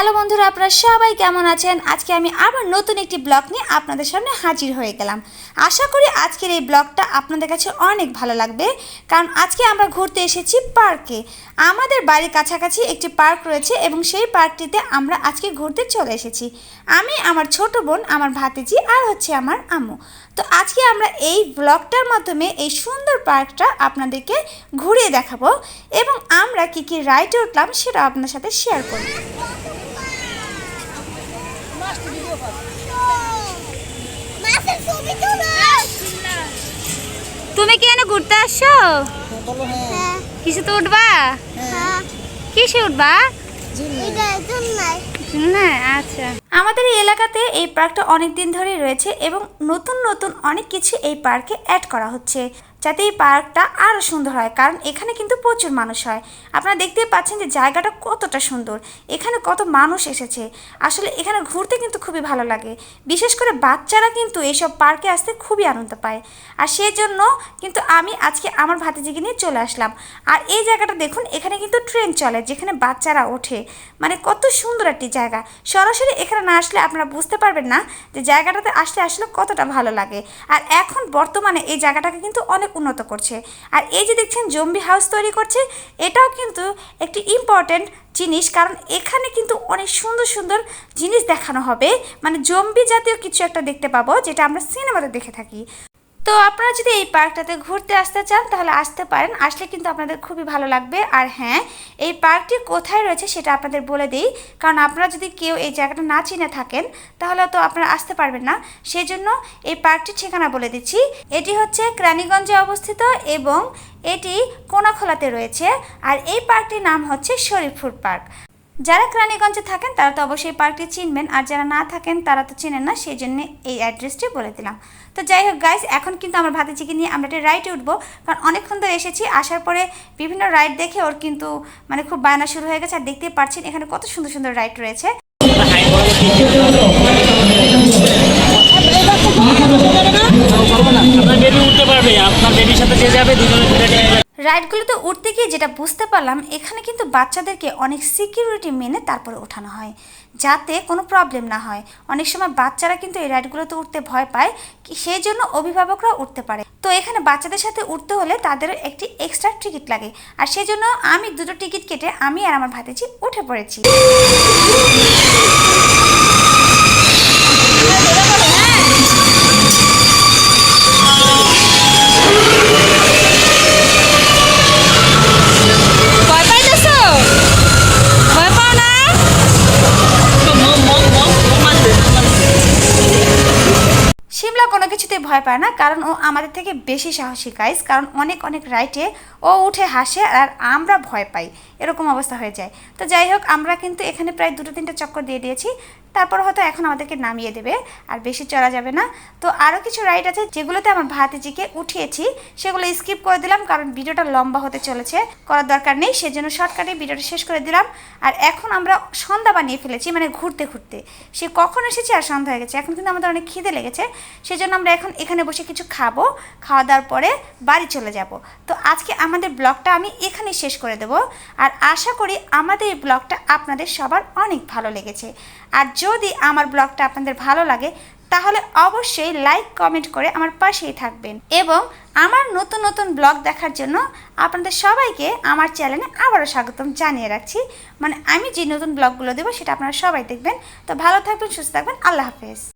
Hello বন্ধুরা, আপনারা সবাই কেমন আছেন? আজকে আমি আবার নতুন একটি ব্লগ নিয়ে আপনাদের সামনে হাজির হয়ে গেলাম। আশা করি আজকের এই ব্লগটা আপনাদের কাছে অনেক ভালো লাগবে, কারণ আজকে আমরা ঘুরতে এসেছি পার্কে। আমাদের বাড়ির কাছাকাছি একটি পার্ক রয়েছে এবং সেই পার্কটিতে আমরা আজকে ঘুরতে চলে এসেছি। আমি, আমার ছোট বোন, আমার ভাতিজি আর হচ্ছে আমার আম্মু। তো আজকে আমরা এই ব্লগটার মাধ্যমে এই সুন্দর পার্কটা আপনাদেরকে ঘুরিয়ে দেখাবো এবং আমরা কী কী রাইডে উঠলাম সেটা আপনার সাথে শেয়ার করব। তুমি কি এনে ঘুরতে আসছো? হ্যাঁ তো উঠবা? কিসে উঠবা? আচ্ছা। আমাদের এই এলাকাতে এই পার্কটা অনেক দিন ধরেই রয়েছে এবং নতুন নতুন অনেক কিছু এই পার্কে অ্যাড করা হচ্ছে। যাতে এই পার্কটা আরও সুন্দর হয়, কারণ এখানে কিন্তু প্রচুর মানুষ হয়। আপনারা দেখতেই পাচ্ছেন যে জায়গাটা কতটা সুন্দর, এখানে কত মানুষ এসেছে। আসলে এখানে ঘুরতে কিন্তু খুবই ভালো লাগে। বিশেষ করে বাচ্চারা কিন্তু এইসব পার্কে আসতে খুবই আনন্দ পায়। আর সেই জন্য কিন্তু আমি আজকে আমার ভাতিজিকে নিয়ে চলে আসলাম। আর এই জায়গাটা দেখুন, এখানে কিন্তু ট্রেন চলে, যেখানে বাচ্চারা ওঠে। মানে কত সুন্দর একটি জায়গা। সরাসরি এখানে না আসলে আপনারা বুঝতে পারবেন না যে জায়গাটাতে আসলে আসলে কতটা ভালো লাগে। আর এখন বর্তমানে এই জায়গাটাকে কিন্তু অনেক উন্নত করছে। আর এই যে দেখছেন, জম্বি হাউস তৈরি করছে, এটাও কিন্তু একটি ইম্পর্ট্যান্ট জিনিস, কারণ এখানে কিন্তু অনেক সুন্দর সুন্দর জিনিস দেখানো হবে। মানে জম্বি জাতীয় কিছু একটা দেখতে পাবো, যেটা আমরা সিনেমাতে দেখে থাকি। তো আপনারা যদি এই পার্কটাতে ঘুরতে আসতে চান, তাহলে আসতে পারেন। আসলে কিন্তু আপনাদের খুবই ভালো লাগবে। আর হ্যাঁ এই পার্কটি কোথায় রয়েছে সেটা আপনাদের বলে দিই। কারণ আপনারা যদি কেউ এই জায়গাটা না চিনে থাকেন, তাহলে তো আপনারা আসতে পারবেন না। সেই জন্য এই পার্কটির ঠিকানা বলে দিচ্ছি। এটি হচ্ছে ক্রানীগঞ্জে অবস্থিত এবং এটি কোনাখোলাতে রয়েছে। আর এই পার্কটির নাম হচ্ছে শরীফপুর পার্ক। যারা ক্রানীগঞ্জে থাকেন, তারা তো অবশ্যই পার্কটি চিনবেন। আর যারা না থাকেন, তারা তো চেনেন না সেই জন্য এই অ্যাড্রেসটি বলে দিলাম। তো যাই হোক গাইস এখন কিন্তু আমার ভাতিজিকে নিয়ে আমরা একটা রাইডে উঠবো। কারণ অনেকক্ষণ ধরে এসেছি, আসার পরে বিভিন্ন রাইড দেখে ওর কিন্তু মানে খুব বায়না শুরু হয়ে গেছে। আর দেখতেই পাচ্ছেন, এখানে কত সুন্দর সুন্দর রাইড রয়েছে। আপনার বেবি আপনার বেবির সাথে যে যাবে, দুজনে রাইডগুলোতে উঠতে গিয়ে যেটা বুঝতে পারলাম, এখানে কিন্তু বাচ্চাদেরকে অনেক সিকিউরিটি মেনে তারপরে ওঠানো হয়, যাতে কোনো প্রবলেম না হয়। অনেক সময় বাচ্চারা কিন্তু এই রাইডগুলোতে উঠতে ভয় পায় সেই জন্য অভিভাবকরা উঠতে পারে। তো এখানে বাচ্চাদের সাথে উঠতে হলে তাদের একটি এক্সট্রা টিকিট লাগে, আর সেই জন্য আমি দুটো টিকিট কেটে আমি আর আমার ভাতিজি উঠে পড়েছি। কোনো কিছুতে ভয় পায় না, কারণ ও আমাদের থেকে বেশি সাহসী গাইস কারণ অনেক অনেক রাইটে ও উঠে হাসে আর আমরা ভয় পাই। এরকম অবস্থা হয়ে যায়। তো যাই হোক, আমরা কিন্তু এখানে প্রায় দুটো তিনটে চক্কর দিয়ে দিয়েছি। তারপর হয়তো এখন আমাদেরকে নামিয়ে দেবে আর বেশি চড়া যাবে না। তো আরও কিছু রাইড আছে যেগুলোতে আমার ভাতিজিকে উঠিয়েছি। সেগুলো স্কিপ করে দিলাম কারণ ভিডিওটা লম্বা হতে চলেছে। করার দরকার নেই, সেজন্য শর্টকাটে ভিডিওটা শেষ করে দিলাম। আর এখন আমরা সন্ধ্যা বানিয়ে ফেলেছি মানে ঘুরতে ঘুরতে। সে কখন এসেছে আর সন্ধ্যা হয়ে গেছে? এখন কিন্তু আমাদের অনেক খিদে লেগেছে। সেজন্য আমরা এখন এখানে বসে কিছু খাব। খাওয়া দাওয়ার পরে বাড়ি চলে যাব। তো আজকে আমাদের ব্লগটা আমি এখানেই শেষ করে দেব। আর আশা করি আমাদের এই ব্লগটা আপনাদের সবার অনেক ভালো লেগেছে। আর যদি আমার ব্লগটা আপনাদের ভালো লাগে, তাহলে অবশ্যই লাইক, কমেন্ট করে আমার পাশেই থাকবেন। এবং আমার নতুন নতুন ব্লগ দেখার জন্য আপনাদের সবাইকে আমার চ্যানেলে আবারও স্বাগতম জানিয়ে রাখছি। মানে আমি যে নতুন ব্লগগুলো দেবো, সেটা আপনারা সবাই দেখবেন। তো ভালো থাকবেন, সুস্থ থাকবেন। আল্লাহ হাফেজ।